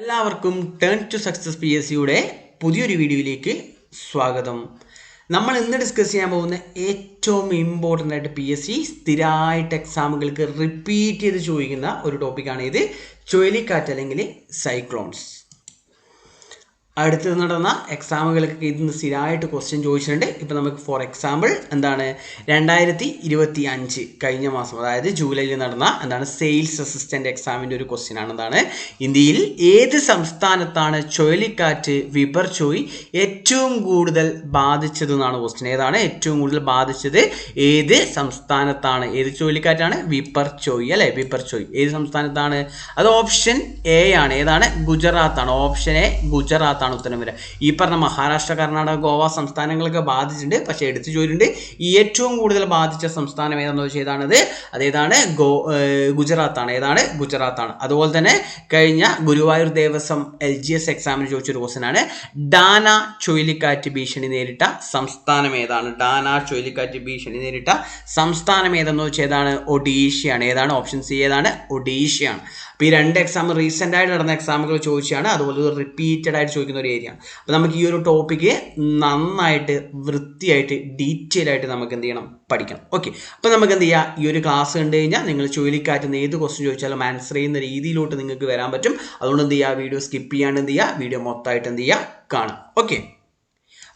എല്ലാവർക്കും turn to success P S സിയുടെ പുതിയൊരു വീഡിയോയിലേക്ക് സ്വാഗതം. നമ്മൾ ഇന്ന് ഡിസ്കസ് ചെയ്യാൻ പോകുന്ന ഏറ്റവും ഇമ്പോർട്ടന്റ് ആയിട്ട് പി എസ് സി സ്ഥിരമായിട്ട് എക്സാമുകൾക്ക് റിപ്പീറ്റ് ചെയ്ത് ചോദിക്കുന്ന ഒരു ടോപ്പിക്കാണ് ഇത്. ചുഴലിക്കാറ്റ് അല്ലെങ്കിൽ സൈക്ലോൺസ് അടുത്ത് നടന്ന എക്സാമുകൾക്ക് ഇന്ന് സ്ഥിരമായിട്ട് ക്വസ്റ്റ്യൻ ചോദിച്ചിട്ടുണ്ട്. ഇപ്പം നമുക്ക് ഫോർ എക്സാമ്പിൾ എന്താണ്? രണ്ടായിരത്തി ഇരുപത്തി അഞ്ച് കഴിഞ്ഞ മാസം അതായത് ജൂലൈയിൽ നടന്ന എന്താണ്? സെയിൽസ് അസിസ്റ്റന്റ് എക്സാമിന്റെ ഒരു ക്വസ്റ്റ്യൻ ആണ്. എന്താണ്? ഇന്ത്യയിൽ ഏത് സംസ്ഥാനത്താണ് ചുഴലിക്കാറ്റ് വിപർചോയ് ഏറ്റവും കൂടുതൽ ബാധിച്ചത് എന്നാണ് ക്വസ്റ്റ്യൻ ഏതാണ് ഏറ്റവും കൂടുതൽ ബാധിച്ചത്? ഏത് സംസ്ഥാനത്താണ്? ഏത് ചുഴലിക്കാറ്റാണ്? വിപർചോയ് അല്ലേ? വിപർചോയ് ഏത് സംസ്ഥാനത്താണ്? അത് ഓപ്ഷൻ എ ആണ്. ഏതാണ്? ഗുജറാത്താണ്. ഓപ്ഷൻ എ ഗുജറാത്താണ്. ഉത്തരം വരിക. ഈ പറഞ്ഞ മഹാരാഷ്ട്ര കർണാടക ഗോവ സംസ്ഥാനങ്ങളൊക്കെ ബാധിച്ചിട്ടുണ്ട്. പക്ഷേ എടുത്തു ചോദിച്ചിട്ടുണ്ട് ഏറ്റവും കൂടുതൽ ബാധിച്ച സംസ്ഥാനം ഏതാണെന്ന് വെച്ചാൽ ഏതാണത്? അതേതാണ് ഗോ ഗുജറാത്താണ്. ഏതാണ്? ഗുജറാത്താണ്. അതുപോലെ തന്നെ കഴിഞ്ഞ Guruvayur Devaswom L G S എക്സാമിന് ചോദിച്ചൊരു ക്വസ്റ്റൻ ആണ്. ഡാന ചുഴലിക്കാറ്റ് ഭീഷണി നേരിട്ട സംസ്ഥാനം ഏതാണ്? ഡാന ചുഴലിക്കാറ്റ് ഭീഷണി നേരിട്ട സംസ്ഥാനം ഏതെന്ന് വെച്ചാൽ ഏതാണ്? ഒഡീഷയാണ്. ഏതാണ്? ഓപ്ഷൻ സി ഏതാണ്? ഒഡീഷയാണ്. അപ്പോൾ ഈ രണ്ട് എക്സാം റീസെന്റ് ആയിട്ട് നടന്ന എക്സാമുകൾ ചോദിച്ചാണ് അതുപോലെ റിപ്പീറ്റഡ് ആയിട്ട് ചോദിക്കുന്ന ഒരു ഏരിയ ആണ്. അപ്പോൾ നമുക്ക് ഈ ഒരു ടോപ്പിക്ക് നന്നായിട്ട് വൃത്തിയായിട്ട് ഡീറ്റെയിൽ ആയിട്ട് നമുക്ക് എന്ത് ചെയ്യണം? പഠിക്കണം. ഓക്കെ അപ്പോൾ നമുക്ക് എന്ത് ചെയ്യാം? ഈ ഒരു ക്ലാസ് കണ്ടു കഴിഞ്ഞാൽ നിങ്ങൾ ചുഴലിക്കാറ്റുന്ന ഏത് ക്വസ്റ്റ്യൻ ചോദിച്ചാലും ആൻസർ ചെയ്യുന്ന രീതിയിലോട്ട് നിങ്ങൾക്ക് വരാൻ പറ്റും. അതുകൊണ്ട് എന്ത് ചെയ്യുക വീഡിയോ സ്കിപ്പ് ചെയ്യാണ്ട് എന്ത് ചെയ്യുക വീഡിയോ മൊത്തമായിട്ട് എന്ത് ചെയ്യുക കാണാം. ഓക്കെ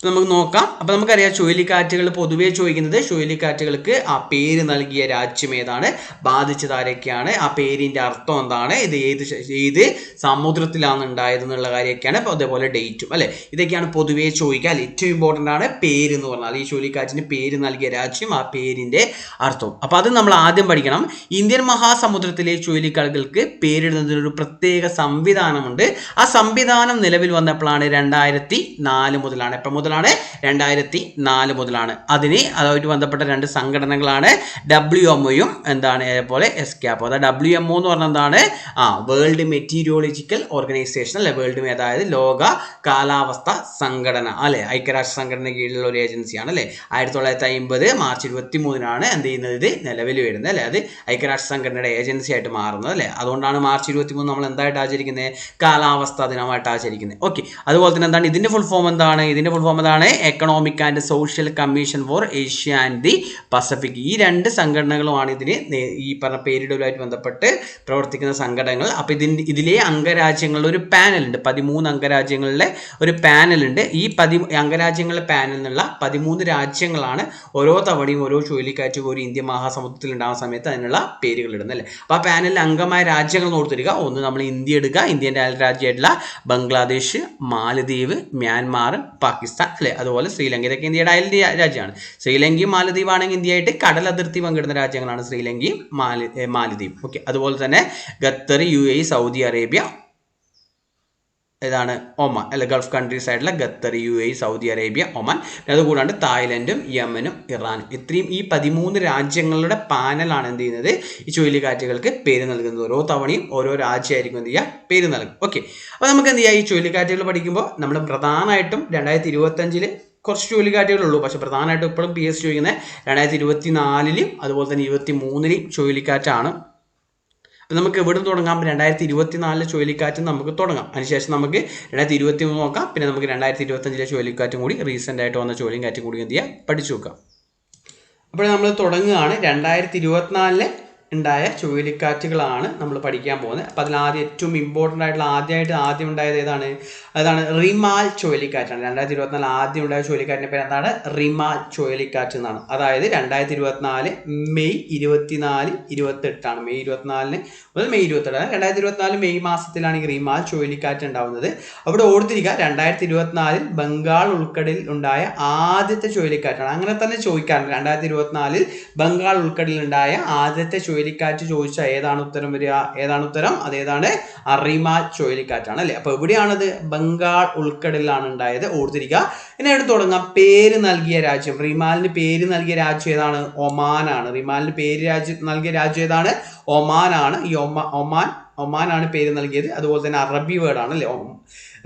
നമുക്ക് നോക്കാം. അപ്പോൾ നമുക്കറിയാം ചുഴലിക്കാറ്റുകൾ പൊതുവേ ചോദിക്കുന്നത് ചുഴലിക്കാറ്റുകൾക്ക് ആ പേര് നൽകിയ രാജ്യം ഏതാണ്? ബാധിച്ചത് ആരൊക്കെയാണ്? ആ പേരിന്റെ അർത്ഥം എന്താണ്? ഇത് ഏത് ഏത് സമുദ്രത്തിലാണ് ഉണ്ടായത് എന്നുള്ള കാര്യമൊക്കെയാണ് അപ്പോൾ അതേപോലെ ഡേറ്റും അല്ലേ? ഇതൊക്കെയാണ് പൊതുവേ ചോദിക്കുക. അല്ലെ ഏറ്റവും ഇമ്പോർട്ടന്റ് ആണ് പേര് എന്ന് പറഞ്ഞാൽ ഈ ചുഴലിക്കാറ്റിന് പേര് നൽകിയ രാജ്യം ആ പേരിന്റെ അർത്ഥം. അപ്പോൾ അത് നമ്മൾ ആദ്യം പഠിക്കണം. ഇന്ത്യൻ മഹാസമുദ്രത്തിലെ ചുഴലിക്കാറ്റുകൾക്ക് പേരിടുന്നതിനൊരു പ്രത്യേക സംവിധാനമുണ്ട്. ആ സംവിധാനം നിലവിൽ വന്നപ്പോഴാണ് രണ്ടായിരത്തി നാല് മുതലാണ് എപ്പോൾ മുതലാണ് രണ്ടായിരത്തി നാല് മുതലാണ്. അതിന് അതുമായിട്ട് ബന്ധപ്പെട്ട രണ്ട് സംഘടനകളാണ് ഡബ്ല്യു എംഒയും എന്താണ് അതേപോലെ എസ് ക്യാപ്പോ അതായത് ഡബ്ല്യു എംഒ എന്ന് പറഞ്ഞ എന്താണ്? ആ വേൾഡ് മെറ്റീരിയോളജിക്കൽ ഓർഗനൈസേഷൻ അല്ലെ? വേൾഡ് അതായത് ലോക കാലാവസ്ഥ സംഘടന അല്ലെ? ഐക്യരാഷ്ട്ര സംഘടന കീഴിലുള്ള ഒരു ഏജൻസിയാണ് അല്ലെ? ആയിരത്തി തൊള്ളായിരത്തി അമ്പത് മാർച്ച് ഇരുപത്തി മൂന്നിനാണ് എന്ത് ചെയ്യുന്നത്? ഇത് നിലവിൽ വരുന്നത് അല്ലെ? അത് ഐക്യരാഷ്ട്ര സംഘടനയുടെ ഏജൻസി ആയിട്ട് മാറുന്നത് അല്ലെ? അതുകൊണ്ടാണ് മാർച്ച് ഇരുപത്തി മൂന്ന് നമ്മൾ എന്തായിട്ട് ആചരിക്കുന്നത്? കാലാവസ്ഥ ദിനമായിട്ട് ആചരിക്കുന്നത്. ഓക്കെ അതുപോലെ തന്നെ എന്താണ്? ഇതിന്റെ ഫുൾ ഫോം എന്താണ്? ഇതിന്റെ ഫുൾ ഫോം എന്താണ് economic and social commission for Asia and the Pacific ഈ രണ്ട് സംഘടനകളുമാണ് ഇതിന് ഈ പറഞ്ഞ പേരിടലുമായിട്ട് ബന്ധപ്പെട്ട് പ്രവർത്തിക്കുന്ന സംഘടനകൾ. അപ്പോൾ ഇതിന്റെ ഇതിലെ അംഗരാജ്യങ്ങളുടെ ഒരു പാനൽ ഉണ്ട്. പതിമൂന്ന് അംഗരാജ്യങ്ങളിലെ ഒരു പാനലുണ്ട് ഈ പതി അംഗരാജ്യങ്ങളുടെ പാനലിൽ നിന്നുള്ള പതിമൂന്ന് രാജ്യങ്ങളാണ് ഓരോ തവണയും ഓരോ ചുഴലിക്കാറ്റ് ഒരു ഇന്ത്യ മഹാസമുദ്രത്തിൽ ഉണ്ടാകുന്ന സമയത്ത് അതിനുള്ള പേരുകൾ ഇടുന്നത് അല്ലേ? അപ്പോൾ ആ പാനലിൽ അംഗമായ രാജ്യങ്ങൾ ഓർത്തിരിക്കുക. ഒന്ന് നമ്മൾ ഇന്ത്യ എടുക്കുക ഇന്ത്യന്റെ അയൽ രാജ്യമായിട്ടുള്ള ബംഗ്ലാദേശ് മാലദ്വീപ് മ്യാൻമാർ പാകിസ്ഥാൻ അല്ലേ അതുപോലെ ശ്രീലങ്ക ഇതൊക്കെ ഇന്ത്യയുടെ അയൽ രാജ്യമാണ്. ശ്രീലങ്കയും മാലദ്വീപ് ആണെങ്കിൽ ഇന്ത്യയായിട്ട് കടൽ അതിർത്തി പങ്കിടുന്ന രാജ്യങ്ങളാണ് ശ്രീലങ്കയും മാലി മാലദ്വീപ്. ഓക്കെ. അതുപോലെ തന്നെ Qatar U A Saudi Arabia ഇതാണ് ഒമാൻ അല്ല ഗൾഫ് കൺട്രീസ് ആയിട്ടുള്ള Qatar U A Saudi Arabia Oman. അതുകൂടാണ്ട് തായ്ലൻഡും യമനും ഇറാനും. ഇത്രയും ഈ പതിമൂന്ന് രാജ്യങ്ങളുടെ പാനലാണ് എന്ത് ചെയ്യുന്നത്? ഈ ചുഴലിക്കാറ്റുകൾക്ക് പേര് നൽകുന്നത്. ഓരോ തവണയും ഓരോ രാജ്യമായിരിക്കും എന്ത് ചെയ്യുക? പേര് നൽകും. ഓക്കെ അപ്പോൾ നമുക്ക് എന്ത് ചെയ്യാം? ഈ ചുഴലിക്കാറ്റുകൾ പഠിക്കുമ്പോൾ നമ്മൾ പ്രധാനമായിട്ടും രണ്ടായിരത്തി ഇരുപത്തഞ്ചിൽ കുറച്ച് ചുഴലിക്കാറ്റുകളുള്ളൂ. പക്ഷെ പ്രധാനമായിട്ടും ഇപ്പോഴും പി എസ് ചോദിക്കുന്നത് രണ്ടായിരത്തി ഇരുപത്തി നാലിലും അതുപോലെ തന്നെ ഇരുപത്തി മൂന്നിലും ചുഴലിക്കാറ്റാണ്. നമുക്ക് എവിടെ നിന്ന് തുടങ്ങാം? രണ്ടായിരത്തി ഇരുപത്തി നാലിലെ ചുഴലിക്കാറ്റും നമുക്ക് തുടങ്ങാം. അതിനുശേഷം നമുക്ക് രണ്ടായിരത്തി ഇരുപത്തി മൂന്ന് നോക്കാം. പിന്നെ നമുക്ക് രണ്ടായിരത്തി ഇരുപത്തഞ്ചിലെ ചുഴലിക്കാറ്റും കൂടി റീസെന്റ് ആയിട്ട് വന്ന ചുഴലിക്കാറ്റും കൂടി എന്ത് ചെയ്യാം? പഠിച്ചു നോക്കാം. അപ്പോൾ നമ്മൾ തുടങ്ങുകയാണ്. രണ്ടായിരത്തി ഇരുപത്തിനാലിലെ ഉണ്ടായ ചുഴലിക്കാറ്റുകളാണ് നമ്മൾ പഠിക്കാൻ പോകുന്നത്. അപ്പോൾ അതിൽ ആദ്യം ഏറ്റവും ഇമ്പോർട്ടന്റ് ആയിട്ടുള്ള ആദ്യമായിട്ട് ആദ്യം ഉണ്ടായത് ഏതാണ്? അതാണ് റിമാൽ ചുഴലിക്കാറ്റാണ്. രണ്ടായിരത്തി ഇരുപത്തിനാല് ആദ്യം ഉണ്ടായ ചുഴലിക്കാറ്റിന്റെ പേര് എന്താണ്? റിമാൽ ചുഴലിക്കാറ്റ് എന്നാണ്. അതായത് രണ്ടായിരത്തി ഇരുപത്തിനാല് മെയ് ഇരുപത്തിനാല് ഇരുപത്തെട്ടാണ്. മെയ് ഇരുപത്തിനാലിന് മുതൽ മെയ് ഇരുപത്തെട്ടാണ് രണ്ടായിരത്തി ഇരുപത്തിനാല് മെയ് മാസത്തിലാണ് ഈ റിമാൽ ചുഴലിക്കാറ്റ് ഉണ്ടാവുന്നത്. അവിടെ ഓർത്തിരിക്കുക രണ്ടായിരത്തി ഇരുപത്തിനാലിൽ ബംഗാൾ ഉൾക്കടലിൽ ഉണ്ടായ ആദ്യത്തെ ചുഴലിക്കാറ്റാണ്. അങ്ങനെ തന്നെ ചോദിക്കാറുണ്ട്. രണ്ടായിരത്തി ഇരുപത്തിനാലിൽ ബംഗാൾ ഉൾക്കടലിൽ ഉണ്ടായ ആദ്യത്തെ ചുഴലിക്കാറ്റ് ചോദിച്ചാൽ ഏതാണ് ഉത്തരം വരിക? ഏതാണ് ഉത്തരം? അതേതാണ് അറിമ ചുഴലിക്കാറ്റാണ് അല്ലേ? അപ്പോൾ എവിടെയാണത്? ബംഗാൾ ഉൾക്കടലിലാണ് ഉണ്ടായത്. ഓർത്തിരിക്കുക ഇനി എടുത്ത് തുടങ്ങാം. പേര് നൽകിയ രാജ്യം. റിമാലിന് പേര് നൽകിയ രാജ്യം ഏതാണ്? ഒമാനാണ്. റിമാലിന് പേര് രാജ്യം നൽകിയ രാജ്യം ഏതാണ്? ഒമാനാണ്. ഈ ഒമാ ഒമാൻ ഒമാനാണ് പേര് നൽകിയത്. അതുപോലെ തന്നെ അറബി വേർഡാണ് അല്ലേ?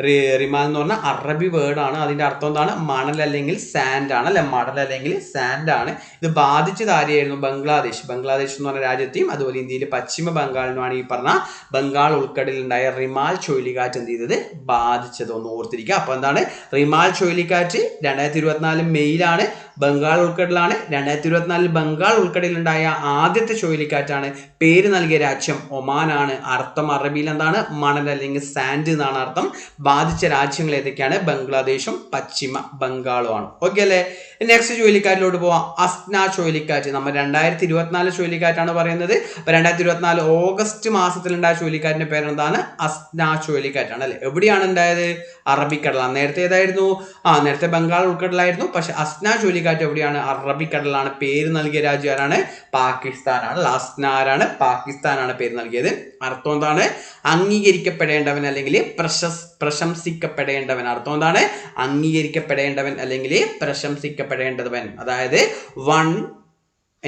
ഒ- റി- റിമാൽ എന്ന് പറഞ്ഞാൽ അറബി വേർഡാണ് അതിന്റെ അർത്ഥം എന്താണ്? മണൽ അല്ലെങ്കിൽ സാൻഡ് ആണ് അല്ലെ? മണൽ അല്ലെങ്കിൽ സാൻഡ് ആണ്. ഇത് ബാധിച്ചത് ആരെയായിരുന്നു? ബംഗ്ലാദേശ്. ബംഗ്ലാദേശ് എന്ന് പറഞ്ഞ രാജ്യത്തെയും അതുപോലെ ഇന്ത്യയിലെ പശ്ചിമ ബംഗാളിനുമാണ് ഈ പറഞ്ഞ ബംഗാൾ ഉൾക്കടലിലുണ്ടായ റിമാൽ ചുഴലിക്കാറ്റ് എന്ത് ചെയ്തത്? ബാധിച്ചത്. ഒന്ന് ഓർത്തിരിക്കുക അപ്പൊ എന്താണ്? റിമാൽ ചുഴലിക്കാറ്റ് രണ്ടായിരത്തി ഇരുപത്തിനാല് മെയ്യിലാണ് ബംഗാൾ ഉൾക്കടലാണ് രണ്ടായിരത്തി ഇരുപത്തിനാലിൽ ബംഗാൾ ഉൾക്കടലിലുണ്ടായ ആദ്യത്തെ ചുഴലിക്കാറ്റാണ്. പേര് നൽകിയ രാജ്യം ഒമാനാണ്. അർത്ഥം അറബിയിൽ എന്താണ്? മണൽ അല്ലെങ്കിൽ സാൻഡ് എന്നാണ് അർത്ഥം. ബാധിച്ച രാജ്യങ്ങൾ ഏതൊക്കെയാണ്? ബംഗ്ലാദേശും പശ്ചിമ ബംഗാളുമാണ്. ഓക്കെ അല്ലേ? നെക്സ്റ്റ് ചുഴലിക്കാറ്റിലോട്ട് പോവാം. അസ്ന ചുഴലിക്കാറ്റ്. നമ്മൾ രണ്ടായിരത്തി ഇരുപത്തിനാല് ചുഴലിക്കാറ്റാണ് പറയുന്നത്. അപ്പൊ രണ്ടായിരത്തി ഇരുപത്തിനാല് ഓഗസ്റ്റ് മാസത്തിലുണ്ടായ ചുഴലിക്കാറ്റിന്റെ പേരെന്താണ് അസ്ന ചുഴലിക്കാറ്റാണ് അല്ലെ? എവിടെയാണ് ഉണ്ടായത്? അറബിക്കടലാണ് നേരത്തെ ഏതായിരുന്നു? ആ നേരത്തെ ബംഗാൾ ഉൾക്കടലായിരുന്നു. പക്ഷെ അസ്ന ചുഴലിക്കാറ്റ് എവിടെയാണ്? അറബിക്കടലാണ് പേര് നൽകിയ രാജ്യം ആരാണ്? പാകിസ്ഥാനാണ്. അസ്ന ആരാണ്? പാകിസ്ഥാനാണ് പേര് നൽകിയത്. അർത്ഥം എന്താണ്? അംഗീകരിക്കപ്പെടേണ്ടവൻ അല്ലെങ്കിൽ പ്രശസ് പ്രശംസിക്കപ്പെടേണ്ടവൻ. അർത്ഥം എന്താണ്? അംഗീകരിക്കപ്പെടേണ്ടവൻ അല്ലെങ്കിൽ പ്രശംസിക്കപ്പെടേണ്ടവൻ. അതായത് വൺ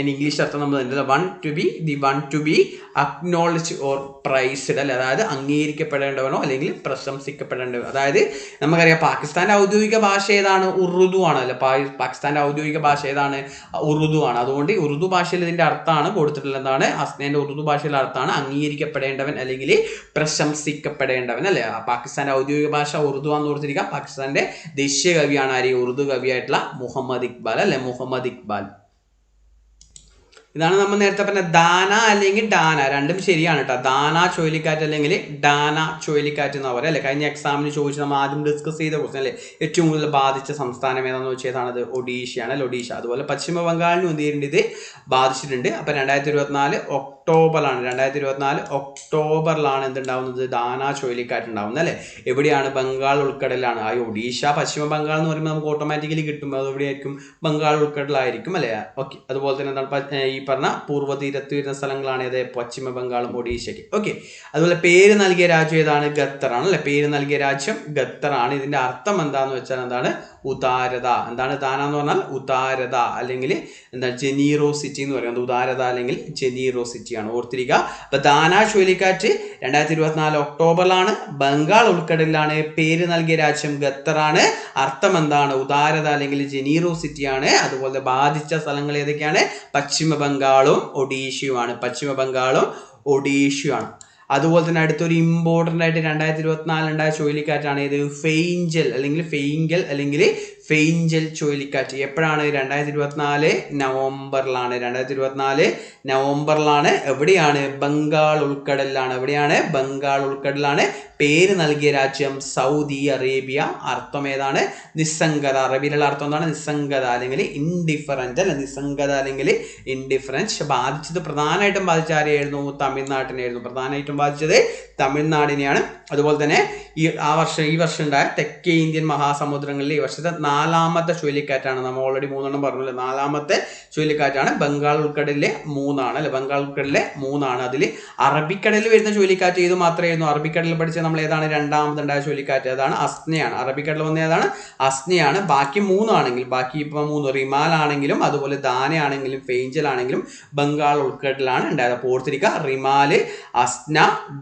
in ഇംഗ്ലീഷ് അർത്ഥം നമ്മൾ തന്നെ one to be the one to be acknowledge or prized അല്ലെ? അതായത് അംഗീകരിക്കപ്പെടേണ്ടവനോ അല്ലെങ്കിൽ പ്രശംസിക്കപ്പെടേണ്ടവനോ. അതായത് നമുക്കറിയാം പാകിസ്ഥാന്റെ ഔദ്യോഗിക ഭാഷ ഏതാണ്? ഉറുദു ആണ് അല്ലെ? പാ- പാകിസ്ഥാന്റെ ഔദ്യോഗിക ഭാഷ ഏതാണ്? ഉറുദു ആണ്. അതുകൊണ്ട് ഉറുദു ഭാഷയിൽ ഇതിന്റെ അർത്ഥമാണ് കൊടുത്തിട്ടുള്ളത് എന്താണ്? അസ്നേന്റെ ഉറുദു ഭാഷയിലെ അർത്ഥമാണ് അംഗീകരിക്കപ്പെടേണ്ടവൻ അല്ലെങ്കിൽ പ്രശംസിക്കപ്പെടേണ്ടവൻ അല്ലെ? പാകിസ്ഥാന്റെ ഔദ്യോഗിക ഭാഷ ഉറുദു ആണെന്ന് കൊടുത്തിരിക്കാം പാകിസ്ഥാന്റെ ദേശീയ കവിയാണ് ആര്? ഉറുദു കവിയായിട്ടുള്ള മുഹമ്മദ് ഇക്ബാൽ അല്ലെ? മുഹമ്മദ് ഇക്ബാൽ. ഇതാണ് നമ്മൾ നേരത്തെ പറഞ്ഞ ദാന അല്ലെങ്കിൽ ഡാന. രണ്ടും ശരിയാണ് കേട്ടോ ദാന ചുഴലിക്കാറ്റ് അല്ലെങ്കിൽ ഡാന ചുഴലിക്കാറ്റ് എന്ന് പറയാം അല്ലെ? കഴിഞ്ഞ എക്സാമിന് ചോദിച്ച് നമ്മൾ ആദ്യം ഡിസ്കസ് ചെയ്ത ക്വസ്റ്റൻ അല്ലേ? ഏറ്റവും കൂടുതൽ ബാധിച്ച സംസ്ഥാനം ഏതാണെന്ന് അത് ഒഡീഷയാണ് അല്ലെ ഒഡീഷ. അതുപോലെ പശ്ചിമ ബംഗാളിനും എന്ത് ചെയ്യേണ്ടത് ബാധിച്ചിട്ടുണ്ട്. അപ്പം രണ്ടായിരത്തി ഇരുപത്തിനാല് ഒക്ടോബറിലാണ്. രണ്ടായിരത്തി ഇരുപത്തിനാല് ഒക്ടോബറിലാണ് എന്തുണ്ടാവുന്നത്? ദാന ചുഴലിക്കാറ്റ് ഉണ്ടാവുന്നത് അല്ലെ? എവിടെയാണ്? ബംഗാൾ ഉൾക്കടലാണ് ആ ഒഡീഷ പശ്ചിമ ബംഗാൾ എന്ന് പറയുമ്പോൾ നമുക്ക് ഓട്ടോമാറ്റിക്കലി കിട്ടും. അത് എവിടെയായിരിക്കും? ബംഗാൾ ഉൾക്കടലായിരിക്കും അല്ലേ? ഓക്കെ. അതുപോലെ തന്നെ എന്താണ്? ഈ പറഞ്ഞ പൂർവ തീരത്ത് വരുന്ന സ്ഥലങ്ങളാണ്. ഏത്? പശ്ചിമ ബംഗാളും ഒഡീഷയ്ക്ക്. ഓക്കെ. അതുപോലെ പേര് നൽകിയ രാജ്യം ഏതാണ്? ഖത്തറാണ്. അല്ലെ? പേര് നൽകിയ രാജ്യം ഖത്തറാണ്. ഇതിന്റെ അർത്ഥം എന്താന്ന് വെച്ചാൽ എന്താണ്? ഉദാരത. എന്താണ് ദാന എന്ന് പറഞ്ഞാൽ ഉദാരത അല്ലെങ്കിൽ എന്താ ജെനീറോസിറ്റി എന്ന് പറയുന്നത് ഉദാരത അല്ലെങ്കിൽ ജെനീറോസിറ്റി ആണ്. ഓർത്തിരിക്കുക. അപ്പൊ ദാന ചുഴലിക്കാറ്റ് രണ്ടായിരത്തി ഇരുപത്തിനാല് ഒക്ടോബറിലാണ്. ബംഗാൾ ഉൾക്കടലിലാണ്. പേര് നൽകിയ രാജ്യം ഖത്തറാണ്. അർത്ഥം എന്താണ്? ഉദാരത അല്ലെങ്കിൽ ജെനീറോസിറ്റി ആണ്. അതുപോലെ ബാധിച്ച സ്ഥലങ്ങൾ ഏതൊക്കെയാണ്? പശ്ചിമ ബംഗാളും ഒഡീഷയുമാണ്. പശ്ചിമ ബംഗാളും ഒഡീഷയുമാണ്. അതുപോലെ തന്നെ അടുത്തൊരു ഇമ്പോർട്ടന്റ് ആയിട്ട് രണ്ടായിരത്തി ഇരുപത്തിനാല് ഉണ്ടായ ചുഴലിക്കാറ്റാണ് ഏത്? ഫെയിഞ്ചൽ അല്ലെങ്കിൽ ഫെയിങ്കൽ അല്ലെങ്കിൽ ഫെയിഞ്ചൽ ചുഴലിക്കാറ്റ്. എപ്പോഴാണ്? രണ്ടായിരത്തി ഇരുപത്തിനാല് നവംബറിലാണ്. രണ്ടായിരത്തി ഇരുപത്തിനാല് നവംബറിലാണ്. എവിടെയാണ്? ബംഗാൾ ഉൾക്കടലിലാണ്. എവിടെയാണ്? ബംഗാൾ ഉൾക്കടലിലാണ്. പേര് നൽകിയ രാജ്യം സൗദി അറേബ്യ. അർത്ഥം ഏതാണ്? നിസ്സംഗത. അറബിയിലുള്ള അർത്ഥം എന്താണ്? നിസ്സംഗത അല്ലെങ്കിൽ ഇൻഡിഫറന്റ് അല്ലെ. നിസ്സംഗത അല്ലെങ്കിൽ ഇൻഡിഫറൻസ് ബാധിച്ചത് പ്രധാനമായിട്ടും ബാധിച്ച ആരെയായിരുന്നു? തമിഴ്നാട്ടിനെയായിരുന്നു. പ്രധാനമായിട്ടും ബാധിച്ചത് തമിഴ്നാടിനെയാണ്. അതുപോലെ തന്നെ ഈ ആ വർഷം ഈ വർഷം ഉണ്ടായ തെക്കേ ഇന്ത്യൻ മഹാസമുദ്രങ്ങളിൽ ഈ വർഷത്തെ നാലാമത്തെ ചുഴലിക്കാറ്റാണ്. നമ്മൾ ഓൾറെഡി മൂന്നെണ്ണം പറഞ്ഞല്ലോ? നാലാമത്തെ ചുഴലിക്കാറ്റാണ്. ബംഗാൾ ഉൾക്കടലിലെ മൂന്നാണ് അല്ലെ? ബംഗാൾ ഉൾക്കടലിലെ മൂന്നാണ്. അതിൽ അറബിക്കടലിൽ വരുന്ന ചുഴലിക്കാറ്റ് ഇത് മാത്രമായിരുന്നു? അറബിക്കടലിൽ പഠിച്ച നമ്മൾ ഏതാണ്? രണ്ടാമതുണ്ടായ ചുഴലിക്കാറ്റ് അതാണ് അസ്നയാണ്. അറബിക്കടലിൽ വന്ന ഏതാണ്? അസ്നയാണ്. ബാക്കി മൂന്നാണെങ്കിൽ ബാക്കി ഇപ്പം മൂന്ന് റിമാൽ ആണെങ്കിലും അതുപോലെ ദാനയാണെങ്കിലും ഫെയിഞ്ചൽ ആണെങ്കിലും ബംഗാൾ ഉൾക്കടലാണ് ഉണ്ടായത്. അപ്പോൾ ഓർത്തിരിക്കുക റിമാൽ അസ്ന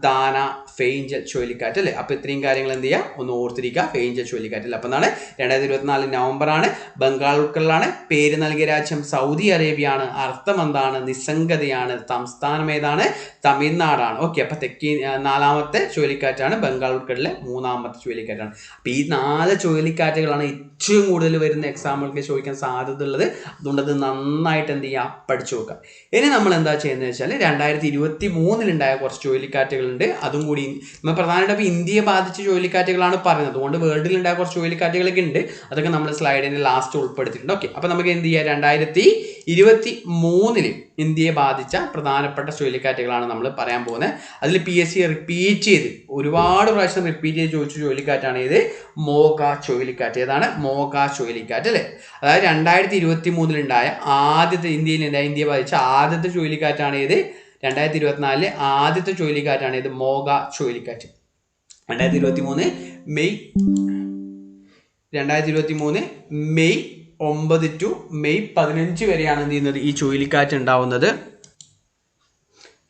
ദാന ഫെയിഞ്ചൽ ചുഴലിക്കാറ്റ് അല്ലേ? അപ്പൊ ഇത്രയും കാര്യങ്ങൾ എന്ത് ചെയ്യുക? ഒന്ന് ഓർത്തിരിക്കുക. ഫെയിഞ്ച ചുഴലിക്കാറ്റ് അല്ലേ? അപ്പൊ എന്താണ്? രണ്ടായിരത്തി ഇരുപത്തിനാല് നവംബർ ആണ്. ബംഗാൾ ഉൾക്കടലാണ് പേര് നൽകിയ രാജ്യം സൗദി അറേബ്യ ആണ് അർത്ഥം എന്താണ്? നിസ്സംഗതയാണ്. സംസ്ഥാനം ഏതാണ്? തമിഴ്നാടാണ്. ഓക്കെ അപ്പൊ തെക്കി നാലാമത്തെ ചുഴലിക്കാറ്റാണ് ബംഗാൾ ഉൾക്കടലിലെ മൂന്നാമത്തെ ചുഴലിക്കാറ്റാണ്. അപ്പൊ ഈ നാല് ചുഴലിക്കാറ്റുകളാണ് ഏറ്റവും കൂടുതൽ വരുന്ന എക്സാമ്പിൾക്ക് ചോദിക്കാൻ സാധ്യത ഉള്ളത് അതുകൊണ്ട് അത് നന്നായിട്ട് എന്ത് ചെയ്യുക? പഠിച്ചു നോക്കുക. ഇനി നമ്മൾ എന്താ ചെയ്യുന്നത് വെച്ചാൽ രണ്ടായിരത്തി ഇരുപത്തി മൂന്നിലുണ്ടായ കുറച്ച് ചുഴലിക്കാറ്റുകളുണ്ട്. അതും കൂടി നമ്മൾ പ്രധാനമായിട്ടും അപ്പോൾ ഇന്ത്യയെ ബാധിച്ച ചുഴലിക്കാറ്റുകളാണ് പറയുന്നത്. അതുകൊണ്ട് വേൾഡിൽ ഉണ്ടായ കുറച്ച് ചുഴലിക്കാറ്റുകളൊക്കെ ഉണ്ട്. അതൊക്കെ നമ്മൾ സ്ലൈഡിന്റെ ലാസ്റ്റ് ഉൾപ്പെടുത്തിയിട്ടുണ്ട്. ഓക്കെ അപ്പോൾ നമുക്ക് എന്ത് ചെയ്യാം? രണ്ടായിരത്തി ഇരുപത്തി മൂന്നിൽ ഇന്ത്യയെ ബാധിച്ച പ്രധാനപ്പെട്ട ചുഴലിക്കാറ്റുകളാണ് നമ്മൾ പറയാൻ പോകുന്നത്. അതിൽ പി എസ് സി റിപ്പീറ്റ് ചെയ്ത് ഒരുപാട് പ്രാവശ്യം റിപ്പീറ്റ് ചെയ്ത് ചോദിച്ച ചുഴലിക്കാറ്റാണ് ഇത് മോക ചുഴലിക്കാറ്റ്. ഏതാണ്? മോക ചുഴലിക്കാറ്റ് അല്ലേ? അതായത് രണ്ടായിരത്തി ഇരുപത്തി മൂന്നിലുണ്ടായ ആദ്യത്തെ ഇന്ത്യയിൽ ഇന്ത്യയെ ബാധിച്ച ആദ്യത്തെ ചുഴലിക്കാറ്റാണ് ഇത് രണ്ടായിരത്തി ഇരുപത്തിനാലിലെ ആദ്യത്തെ ചുഴലിക്കാറ്റാണ് ഇത് മോഗ ചുഴലിക്കാറ്റ്. രണ്ടായിരത്തി ഇരുപത്തി മൂന്ന് മെയ് രണ്ടായിരത്തി ഇരുപത്തി മൂന്ന് മെയ് ഒമ്പത് ടു മെയ് പതിനഞ്ച് വരെയാണ് എന്ത് ചെയ്യുന്നത് ഈ ചുഴലിക്കാറ്റ് ഉണ്ടാവുന്നത്.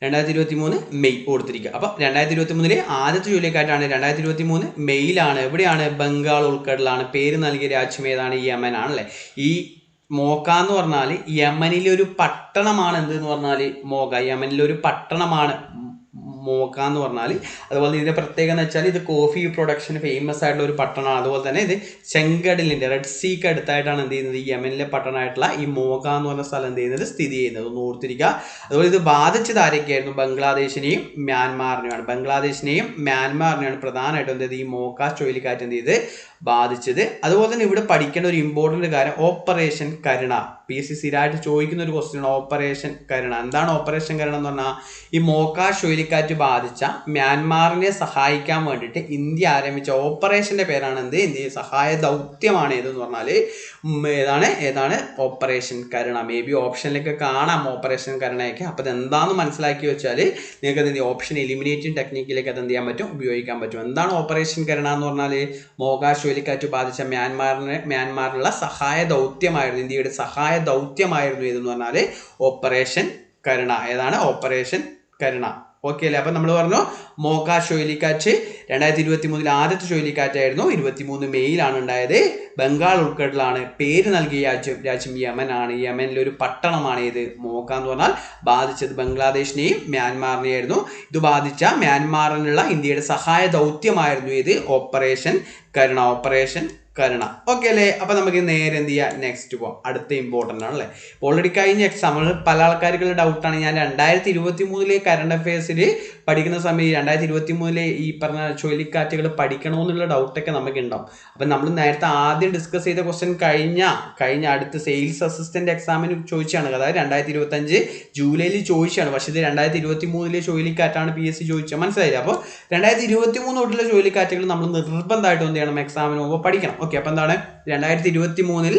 രണ്ടായിരത്തി ഇരുപത്തി മൂന്ന് മെയ് കൊടുത്തിരിക്കുക അപ്പോൾ രണ്ടായിരത്തി ഇരുപത്തി മൂന്നിലെ ആദ്യത്തെ ചുഴലിക്കാറ്റാണ് രണ്ടായിരത്തി ഇരുപത്തി മൂന്ന് മെയ്യിലാണ് എവിടെയാണ്? ബംഗാൾ ഉൾക്കടലാണ് പേര് നൽകിയ രാജ്യം ഏതാണ്? യമൻ ആണല്ലേ? ഈ മോക്ക എന്ന് പറഞ്ഞാൽ യമനിലെ ഒരു പട്ടണമാണ് എന്ത് എന്ന് പറഞ്ഞാൽ മോക യമനിലെ ഒരു പട്ടണമാണ്. മോക്ക എന്ന് പറഞ്ഞാൽ അതുപോലെ ഇതിന്റെ പ്രത്യേകത എന്ന് വെച്ചാൽ ഇത് കോഫി പ്രൊഡക്ഷന് ഫേമസ് ആയിട്ടുള്ള ഒരു പട്ടണമാണ്. അതുപോലെ തന്നെ ഇത് ചെങ്കടലിന്റെ റെഡ് സീക്ക് അടുത്തായിട്ടാണ് എന്ത് ചെയ്യുന്നത്? ഈ യമനിലെ പട്ടണമായിട്ടുള്ള ഈ മോക എന്ന് പറഞ്ഞ സ്ഥലം എന്ത് ചെയ്യുന്നത്? സ്ഥിതി ചെയ്യുന്നത്. ഒന്ന് ഓർത്തിരിക്കുക അതുപോലെ ഇത് ബാധിച്ചത് ആരൊക്കെയായിരുന്നു? ബംഗ്ലാദേശിനെയും മ്യാൻമാറിനെയുമാണ്. ബംഗ്ലാദേശിനെയും മ്യാൻമാറിനെയാണ് പ്രധാനമായിട്ടും എന്ത് ചെയ്ത് ഈ മോക്ക ചുഴലിക്കാറ്റ് എന്ത് ചെയ്ത് ബാധിച്ചത്. അതുപോലെ തന്നെ ഇവിടെ പഠിക്കേണ്ട ഒരു ഇമ്പോർട്ടന്റ് കാര്യം operation Karuna. P S C സ്ഥിരമായിട്ട് ചോദിക്കുന്ന ഒരു ക്വസ്റ്റ്യൻ ഓപ്പറേഷൻ കരുണ. എന്താണ് ഓപ്പറേഷൻ കരുണ എന്ന് പറഞ്ഞാൽ ഈ മോക്ക ചുഴലിക്കാറ്റ് ബാധിച്ച മ്യാൻമാറിനെ സഹായിക്കാൻ വേണ്ടിയിട്ട് ഇന്ത്യ ആരംഭിച്ച ഓപ്പറേഷന്റെ പേരാണ് എന്ത്? ഇന്ത്യ സഹായ ദൗത്യമാണ് ഏതെന്ന് പറഞ്ഞാൽ ഏതാണ് ഏതാണ്? ഓപ്പറേഷൻ കരുണ. മേ ബി ഓപ്ഷനിലൊക്കെ കാണാം ഓപ്പറേഷൻ കരുണയൊക്കെ. അപ്പോൾ അത് എന്താണെന്ന് മനസ്സിലാക്കി വെച്ചാൽ നിങ്ങൾക്ക് ചെയ്യും? ഓപ്ഷൻ എലിമിനേറ്റിംഗ് ടെക്നിക്കിലേക്ക് അത് എന്ത് ചെയ്യാൻ പറ്റും? ഉപയോഗിക്കാൻ പറ്റും. എന്താണ് ഓപ്പറേഷൻ കരുണ എന്ന് പറഞ്ഞാൽ മോകാ ചുഴലിക്കാറ്റ് ബാധിച്ച മ്യാൻമാറിന് മ്യാൻമാറിനുള്ള സഹായ ദൗത്യമായിരുന്നു ഇന്ത്യയുടെ സഹായ ദൗത്യമായിരുന്നു ഇതെന്ന് പറഞ്ഞാൽ ഓപ്പറേഷൻ കരുണ. ഏതാണ്? ഓപ്പറേഷൻ കരുണ. ഓക്കെ അല്ലേ? അപ്പം നമ്മൾ പറഞ്ഞു മോക്ക ചുഴലിക്കാറ്റ് രണ്ടായിരത്തി ഇരുപത്തി മൂന്നിൽ ആദ്യത്തെ ചുഴലിക്കാറ്റായിരുന്നു. ഇരുപത്തി മൂന്ന് മെയ്യിലാണ് ഉണ്ടായത്. ബംഗാൾ ഉൾക്കടലാണ് പേര് നൽകിയ രാജ്യം രാജ്യം യമൻ ആണ് യമനിലെ ഒരു പട്ടണമാണ് ഇത്. മോക്ക എന്ന് പറഞ്ഞാൽ ബാധിച്ചത് ബംഗ്ലാദേശിനെയും മ്യാൻമാറിനെയായിരുന്നു. ഇത് ബാധിച്ച മ്യാൻമാറിനുള്ള ഇന്ത്യയുടെ സഹായ ദൗത്യമായിരുന്നു ഇത്. Operation Karuna operation Karuna. Okay അല്ലേ? അപ്പൊ നമുക്ക് നേരെ എന്ത് ചെയ്യാം? നെക്സ്റ്റ് പോവാം. അടുത്ത ഇമ്പോർട്ടന്റ് ആണ് അല്ലേ ഓൾറെഡി കഴിഞ്ഞ എക്സാമ്പിൾ പല ആൾക്കാർക്കുള്ള ഡൗട്ടാണ് ഞാൻ രണ്ടായിരത്തി ഇരുപത്തി മൂന്നിലെ കറണ്ട് അഫയേഴ്സിൽ പഠിക്കുന്ന സമയത്ത് രണ്ടായിരത്തി ഇരുപത്തി മൂന്നിലെ ഈ പറഞ്ഞ ചുഴലിക്കാറ്റുകൾ പഠിക്കണമെന്നുള്ള ഡൗട്ടൊക്കെ നമുക്ക് ഉണ്ടാവും അപ്പം നമ്മൾ നേരത്തെ ആദ്യം ഡിസ്കസ് ചെയ്ത ക്വസ്റ്റ്യൻ കഴിഞ്ഞ കഴിഞ്ഞ അടുത്ത സെയിൽസ് അസിസ്റ്റന്റ് എക്സാമിന് ചോദിച്ചാണ്. അതായത് രണ്ടായിരത്തി ഇരുപത്തഞ്ച് ജൂലൈയിൽ ചോദിച്ചാണ്. പക്ഷേ ഇത് രണ്ടായിരത്തി ഇരുപത്തി മൂന്നിലെ ചുഴലിക്കാറ്റാണ് പി എസ് സി ചോദിച്ചത്. മനസ്സിലായില്ല? അപ്പോൾ രണ്ടായിരത്തി ഇരുപത്തി മൂന്ന് തൊട്ടുള്ള ചുഴലിക്കാറ്റുകൾ നമ്മൾ നിർബന്ധമായിട്ടും എന്ത് ചെയ്യണം? എക്സാമിന് മുമ്പ് പഠിക്കണം. ഓക്കെ അപ്പോൾ എന്താണ്? രണ്ടായിരത്തി ഇരുപത്തി മൂന്നിൽ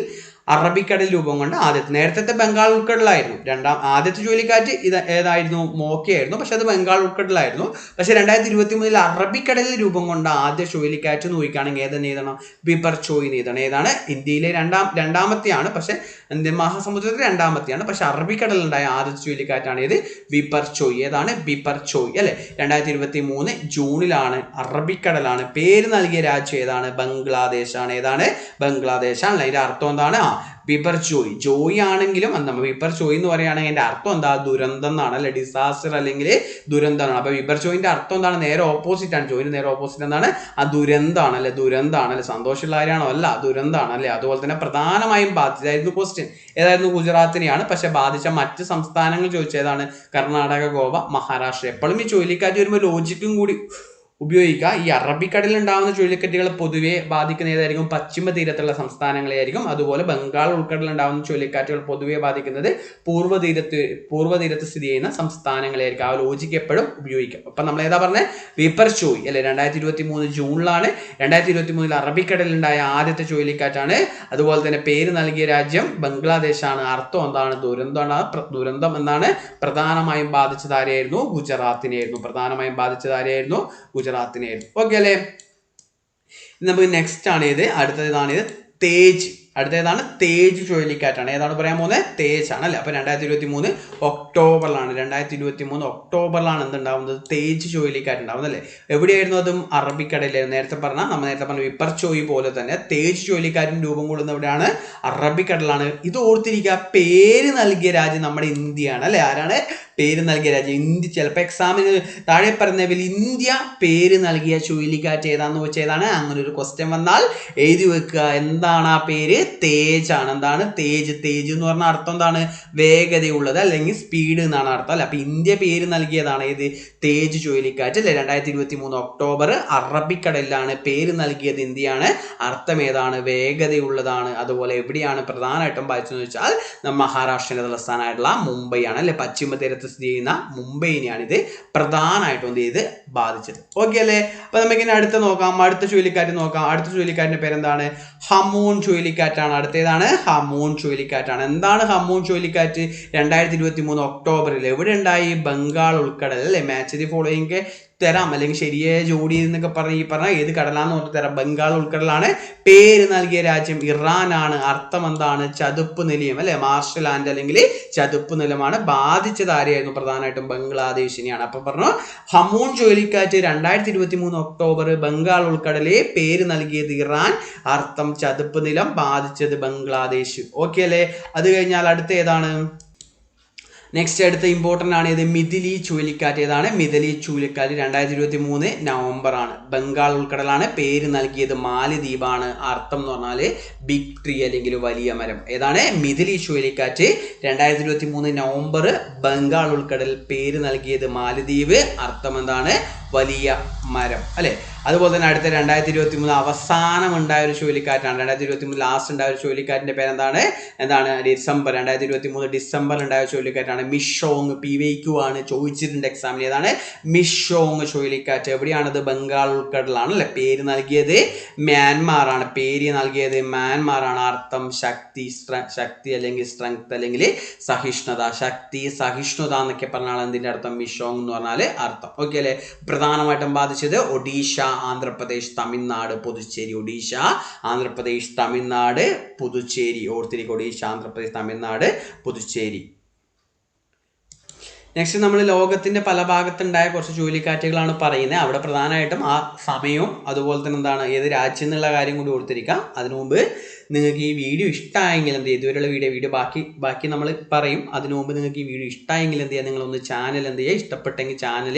അറബിക്കടൽ രൂപം കൊണ്ട് ആദ്യത്തെ നേരത്തെ ബംഗാൾ ഉൾക്കടലായിരുന്നു. രണ്ടാം ആദ്യത്തെ ചുഴലിക്കാറ്റ് ഇത് ഏതായിരുന്നു? മോക്കയായിരുന്നു പക്ഷെ അത് ബംഗാൾ ഉൾക്കടലായിരുന്നു. പക്ഷെ രണ്ടായിരത്തി ഇരുപത്തി മൂന്നിൽ അറബിക്കടലിൽ രൂപം കൊണ്ട ആദ്യ ചുഴലിക്കാറ്റ് നോക്കുകയാണെങ്കിൽ ഏതെന്ന് ഏതാണ് ബിബർ ചോയ് എഴുതണം ഏതാണ്? ഇന്ത്യയിലെ രണ്ടാം രണ്ടാമത്തെയാണ്. പക്ഷെ ഇന്ത്യൻ മഹാസമുദ്രത്തിൽ രണ്ടാമത്തെയാണ്. പക്ഷെ അറബിക്കടലുണ്ടായ ആദ്യത്തെ ചുഴലിക്കാറ്റാണ് ഏത്? ബിപ്പർ ചോയ്. ഏതാണ്? ബിപ്പർ ചോയ് അല്ലെ? രണ്ടായിരത്തി ഇരുപത്തി മൂന്ന് ജൂണിലാണ് അറബിക്കടലാണ് പേര് നൽകിയ രാജ്യം ഏതാണ്? ബംഗ്ലാദേശാണ്. ഏതാണ്? ബംഗ്ലാദേശാണ്. അല്ലെ അതിന്റെ അർത്ഥം എന്താണ്? ആ ബിബർ ചോയ്. ജോയ് ആണെങ്കിലും നമ്മൾ വിപർ ചോയ് എന്ന് പറയുകയാണെങ്കിൽ അതിന്റെ അർത്ഥം എന്താ? ദുരന്തം എന്നാണ് അല്ലെ? ഡിസാസ്റ്റർ അല്ലെങ്കിൽ ദുരന്തമാണ്. അപ്പോൾ വിപർ ജോയിന്റെ അർത്ഥം എന്താണ്? നേരെ ഓപ്പോസിറ്റ് ആണ്. ജോയിന് നേരെ ഓപ്പോസിറ്റ് എന്താണ്? ആ ദുരന്തമാണ് അല്ലെ? ദുരന്താണ് അല്ലെ? സന്തോഷമുള്ള കാര്യമാണോ? അല്ല ദുരന്താണ് അല്ലെ? അതുപോലെ തന്നെ പ്രധാനമായും ബാധിച്ചതായിരുന്നു ക്വസ്റ്റ്യൻ ഏതായിരുന്നു ഗുജറാത്തിനെയാണ്. പക്ഷെ ബാധിച്ച മറ്റ് സംസ്ഥാനങ്ങൾ ചോദിച്ചതാണ് കർണാടക ഗോവ മഹാരാഷ്ട്ര. എപ്പോഴും ഈ ചുഴലിക്കാറ്റ് വരുമ്പോൾ ലോജിക്കും കൂടി ഉപയോഗിക്കുക. ഈ അറബിക്കടലിൽ ഉണ്ടാകുന്ന ചുഴലിക്കെട്ടുകൾ പൊതുവെ ബാധിക്കുന്ന ഏതായിരിക്കും? പശ്ചിമ തീരത്തുള്ള സംസ്ഥാനങ്ങളെയായിരിക്കും. അതുപോലെ ബംഗാൾ ഉൾക്കടലിൽ ഉണ്ടാകുന്ന ചുഴലിക്കാറ്റുകൾ പൊതുവെ ബാധിക്കുന്നത് പൂർവ തീരത്ത് പൂർവ തീരത്ത് സ്ഥിതി ചെയ്യുന്ന സംസ്ഥാനങ്ങളെയായിരിക്കും. ആ ലോജിക്ക് എപ്പോഴും ഉപയോഗിക്കാം. അപ്പം നമ്മൾ ഏതാ പറഞ്ഞത് വിപ്പർ ചോയ് അല്ലെ? രണ്ടായിരത്തി ഇരുപത്തി മൂന്ന് ജൂണിലാണ്. രണ്ടായിരത്തി ഇരുപത്തി മൂന്നിൽ അറബിക്കടലിലുണ്ടായ ആദ്യത്തെ ചുഴലിക്കാറ്റാണ്. അതുപോലെ തന്നെ പേര് നൽകിയ രാജ്യം ബംഗ്ലാദേശാണ്. അർത്ഥം എന്താണ്? ദുരന്തമാണ്. ദുരന്തം എന്നാണ് പ്രധാനമായും ബാധിച്ചത് ആരെയായിരുന്നു? ഗുജറാത്തിനെയായിരുന്നു. പ്രധാനമായും ബാധിച്ചത് ആരെയായിരുന്നു? ഗുജറാത്തിനെയായിരുന്നു ഓക്കെ അല്ലേ? നമുക്ക് നെക്സ്റ്റ് ആണ് ഇത് അടുത്തതാണ് ഇത് തേജ്. അടുത്തതാണ് തേജ് ചുഴലിക്കാറ്റാണ്. ഏതാണ് പറയാൻ പോകുന്നത് തേജ് ആണ് അല്ലേ? അപ്പോൾ രണ്ടായിരത്തി ഇരുപത്തി മൂന്ന് ഒക്ടോബറിലാണ്. രണ്ടായിരത്തി ഇരുപത്തി മൂന്ന് ഒക്ടോബറിലാണ് എന്തുണ്ടാവുന്നത്? തേജ് ചുഴലിക്കാറ്റ് ഉണ്ടാവുന്നത് അല്ലേ? എവിടെയായിരുന്നു അതും? അറബിക്കടലിലായിരുന്നു നേരത്തെ പറഞ്ഞ നമ്മൾ നേരത്തെ പറഞ്ഞ വിപ്പർച്ചോയി ചോയ് പോലെ തന്നെ തേജ് ചുഴലിക്കാറ്റിന് രൂപം കൊള്ളുന്ന എവിടെയാണ്? അറബിക്കടലാണ്. ഇത് ഓർത്തിരിക്കുക പേര് നൽകിയ രാജ്യം നമ്മുടെ ഇന്ത്യയാണ് അല്ലേ? ആരാണ്? പേര് നൽകിയ രാജ്യം ഇന്ത്യ. ചിലപ്പോൾ എക്സാമിന് താഴെ പറഞ്ഞതിൽ ഇന്ത്യ പേര് നൽകിയ ചുഴലിക്കാറ്റ് ഏതാണെന്ന് വെച്ചാൽ ഏതാണ്? അങ്ങനെ ഒരു ക്വസ്റ്റ്യൻ വന്നാൽ എഴുതി വെക്കുക. എന്താണ് ആ പേര്? തേജ് ആണ് എന്താണ്? തേജ്. തേജ് എന്ന് പറഞ്ഞ അർത്ഥം എന്താണ്? വേഗതയുള്ളത് അല്ലെങ്കിൽ സ്പീഡ് എന്നാണ് അർത്ഥം അല്ലെ? അപ്പൊ ഇന്ത്യ പേര് നൽകിയതാണ് ഏത്? തേജ് ചുഴലിക്കാറ്റ് അല്ലെ? രണ്ടായിരത്തി ഇരുപത്തി മൂന്ന് ഒക്ടോബർ അറബിക്കടലിലാണ് പേര് നൽകിയത് ഇന്ത്യയാണ്. അർത്ഥം ഏതാണ്? വേഗതയുള്ളതാണ്. അതുപോലെ എവിടെയാണ് പ്രധാനമായിട്ടും വായിച്ചതെന്ന് വെച്ചാൽ മഹാരാഷ്ട്രയുടെ തലസ്ഥാനമായിട്ടുള്ള മുംബൈ ആണ് അല്ലെ? പശ്ചിമ തീരത്ത് സ്ഥിതി ചെയ്യുന്ന മുംബൈനെയാണ് ഇത് പ്രധാനമായിട്ടും എന്ത് ചെയ്ത്? ബാധിച്ചത്. ഓക്കെ അല്ലേ? അപ്പൊ നമുക്ക് ഇനി അടുത്ത നോക്കാം. അടുത്ത ചുഴലിക്കാറ്റ് നോക്കാം. അടുത്ത ചുഴലിക്കാറ്റിന്റെ പേരെന്താണ്? ഹമൂൺ ചുഴലിക്കാറ്റാണ്. അടുത്തേതാണ് ഹമൂൺ ചുഴലിക്കാറ്റാണ്. എന്താണ് ഹമൂൺ ചുഴലിക്കാറ്റ്? രണ്ടായിരത്തി ഇരുപത്തി മൂന്ന് ഒക്ടോബറിൽ എവിടെ ഉണ്ടായി ബംഗാൾ ഉൾക്കടൽ അല്ലെ? മാച്ച് ദി ഫോളോയിങ് തരാം അല്ലെങ്കിൽ ശരിയായ ജോഡി എന്നൊക്കെ പറഞ്ഞ ഈ പറഞ്ഞ ഏത് കടലാന്ന് പറഞ്ഞ് തരാം. ബംഗാൾ ഉൾക്കടലാണ്. പേര് നൽകിയ രാജ്യം ഇറാനാണ്. അർത്ഥം എന്താണ്? ചതുപ്പ് നിലയം അല്ലെ? മാർഷൽ ലാൻഡ് അല്ലെങ്കിൽ ചതുപ്പ് നിലമാണ്. ബാധിച്ചത് ആരെയായിരുന്നു? പ്രധാനമായിട്ടും ബംഗ്ലാദേശിനെയാണ്. അപ്പൊ പറഞ്ഞു ഹമൂൺ ചുഴലിക്കാറ്റ് രണ്ടായിരത്തി ഇരുപത്തി മൂന്ന് ഒക്ടോബർ ബംഗാൾ ഉൾക്കടലെ പേര് നൽകിയത് ഇറാൻ. അർത്ഥം ചതുപ്പ് നിലം ബാധിച്ചത് ബംഗ്ലാദേശ്. ഓക്കെ അല്ലേ? അത് കഴിഞ്ഞാൽ അടുത്ത ഏതാണ്? നെക്സ്റ്റ് അടുത്ത ഇമ്പോർട്ടന്റ് ആണ് ഇത് മിഥിലി ചുഴലിക്കാറ്റ് ഏതാണ് മിഥിലി ചുഴലിക്കാറ്റ് രണ്ടായിരത്തി ഇരുപത്തി മൂന്ന് നവംബർ ആണ്. ബംഗാൾ ഉൾക്കടലാണ് പേര് നൽകിയത് മാലിദ്വീപാണ്. അർത്ഥം എന്ന് പറഞ്ഞാൽ ബിഗ് ട്രീ അല്ലെങ്കിൽ വലിയ മരം. ഏതാണ്? മിഥിലി ചുഴലിക്കാറ്റ് രണ്ടായിരത്തി ഇരുപത്തി മൂന്ന് നവംബർ ബംഗാൾ ഉൾക്കടൽ പേര് നൽകിയത് മാലിദ്വീപ്. അർത്ഥം എന്താണ്? വലിയ മരം. അല്ലെ? അതുപോലെ തന്നെ അടുത്ത രണ്ടായിരത്തി ഇരുപത്തി മൂന്ന് അവസാനം ഉണ്ടായ ഒരു ചുഴലിക്കാറ്റാണ്. രണ്ടായിരത്തി ഇരുപത്തി മൂന്ന് ലാസ്റ്റ് ഉണ്ടായ ഒരു ചുഴലിക്കാറ്റിന്റെ പേര് എന്താണ്? എന്താണ് ഡിസംബർ. രണ്ടായിരത്തി ഇരുപത്തി മൂന്ന് ഡിസംബർ ഉണ്ടായ ചുഴലിക്കാറ്റാണ്. മിഷോങ് പി വൈ ക്യു ആണ് ചോദിച്ചിട്ടുണ്ട് എക്സാമിന് ഏതാണ്? മിഷോങ് ചുഴലിക്കാറ്റ്. എവിടെയാണത്? ബംഗാൾ ഉൾക്കടലാണ് അല്ലെ? പേര് നൽകിയത് മ്യാൻമാർ ആണ് പേര് നൽകിയത് മ്യാൻമാർ ആണ് അർത്ഥം ശക്തി ശക്തി അല്ലെങ്കിൽ സ്ട്രെങ്ത് അല്ലെങ്കിൽ സഹിഷ്ണുത. ശക്തി സഹിഷ്ണുത എന്നൊക്കെ പറഞ്ഞാൽ എന്തിന്റെ അർത്ഥം? മിഷോങ് എന്ന് പറഞ്ഞാൽ അർത്ഥം. ഓക്കെ അല്ലെ? പ്രധാനമായിട്ടും ബാധിച്ചത് ഒഡീഷ ആന്ധ്രാപ്രദേശ് തമിഴ്നാട് പുതുച്ചേരി ഒഡീഷ. ആന്ധ്രാപ്രദേശ് തമിഴ്നാട് പുതുച്ചേരി. ഓർത്തിരിക്കുക ഒഡീഷ ആന്ധ്രാപ്രദേശ് തമിഴ്നാട് പുതുച്ചേരി. നെക്സ്റ്റ് നമ്മൾ ലോകത്തിന്റെ പല ഭാഗത്തുണ്ടായ കുറച്ച് ചുഴലിക്കാറ്റുകളാണ് പറയുന്നത് അവിടെ പ്രധാനമായിട്ടും ആ സമയവും അതുപോലെ തന്നെ എന്താണ് ഏത് രാജ്യം എന്നുള്ള കാര്യം കൂടി ഓർത്തിരിക്കാം. അതിനു മുമ്പ് നിങ്ങൾക്ക് ഈ വീഡിയോ ഇഷ്ടമായെങ്കിൽ എന്ത് ചെയ്യുക ഇതുവരെയുള്ള വീഡിയോ വീഡിയോ ബാക്കി ബാക്കി നമ്മൾ പറയും. അതിനു മുമ്പ് നിങ്ങൾക്ക് ഈ വീഡിയോ ഇഷ്ടമായെങ്കിൽ എന്ത് ചെയ്യുക? നിങ്ങളൊന്ന് ചാനൽ എന്ത് ചെയ്യുക? ഇഷ്ടപ്പെട്ടെങ്കിൽ ചാനൽ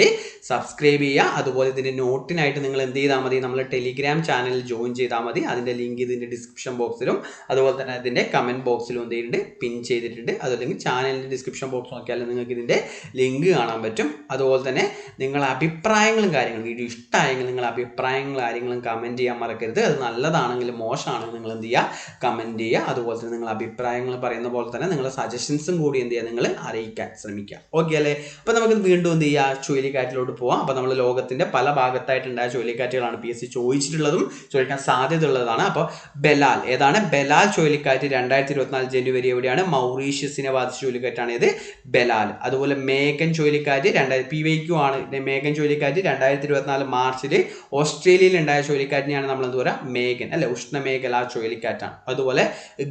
സബ്സ്ക്രൈബ് ചെയ്യുക. അതുപോലെ ഇതിന്റെ നോട്ടിനായിട്ട് നിങ്ങൾ എന്ത് ചെയ്താൽ മതി? നമ്മൾ ടെലിഗ്രാം ചാനലിൽ ജോയിൻ ചെയ്താൽ മതി. അതിന്റെ ലിങ്ക് ഇതിന്റെ ഡിസ്ക്രിപ്ഷൻ ബോക്സിലും അതുപോലെ തന്നെ ഇതിന്റെ കമന്റ് ബോക്സിലും എന്ത് ചെയ്യുന്നുണ്ട് പിൻ ചെയ്തിട്ടുണ്ട്. അതല്ലെങ്കിൽ ചാനലിന്റെ ഡിസ്ക്രിപ്ഷൻ ബോക്സ് നോക്കിയാൽ നിങ്ങൾക്ക് ഇതിന്റെ ലിങ്ക് കാണാൻ പറ്റും. അതുപോലെ തന്നെ നിങ്ങളെ അഭിപ്രായങ്ങളും കാര്യങ്ങളും വീഡിയോ ഇഷ്ടമായെങ്കിൽ നിങ്ങളുടെ അഭിപ്രായങ്ങളും കാര്യങ്ങളും കമന്റ് ചെയ്യാൻ മറക്കരുത്. അത് നല്ലതാണെങ്കിലും മോശമാണെങ്കിൽ നിങ്ങൾ എന്ത് ചെയ്യുക? കമന്റ് ചെയ്യുക. അതുപോലെ തന്നെ നിങ്ങൾ അഭിപ്രായങ്ങൾ പറയുന്ന പോലെ തന്നെ നിങ്ങളുടെ സജഷൻസും കൂടി എന്ത് ചെയ്യുക? നിങ്ങൾ അറിയിക്കാൻ ശ്രമിക്കുക. ഓക്കെ അല്ലേ? അപ്പോൾ നമുക്ക് വീണ്ടും എന്ത് ചെയ്യുക? ചുഴലിക്കാറ്റിലോട്ട് പോവാം. അപ്പോൾ നമ്മൾ ലോകത്തിന്റെ പല ഭാഗത്തായിട്ടുണ്ടായ ചുഴലിക്കാറ്റുകളാണ് പി എസ് സി ചോദിച്ചിട്ടുള്ളതും ചോദിക്കാൻ സാധ്യതയുള്ളതാണ് അപ്പോൾ ബലാൽ ഏതാണ്? ബലാൽ ചുഴലിക്കാറ്റ് രണ്ടായിരത്തി ഇരുപത്തിനാല് ജനുവരി എവിടെയാണ്? മൗറീഷ്യസിനെ ബാധിച്ച ചുഴലിക്കാറ്റാണ് ഇത്. ബലാൽ. അതുപോലെ മേഘൻ ചുഴലിക്കാറ്റ് രണ്ടായിരത്തി പി വൈക്കു ആണ്. മേഘൻ ചുഴലിക്കാറ്റ് രണ്ടായിരത്തി ഇരുപത്തിനാല് മാർച്ചിൽ ഓസ്ട്രേലിയയിൽ ഉണ്ടായ ചുഴലിക്കാറ്റിനെയാണ് നമ്മൾ എന്ത് പറയുക? മേഘൻ. അല്ലെ? ഉഷ്ണമേഖല ചുഴലിക്കാറ്റാണ്. അതുപോലെ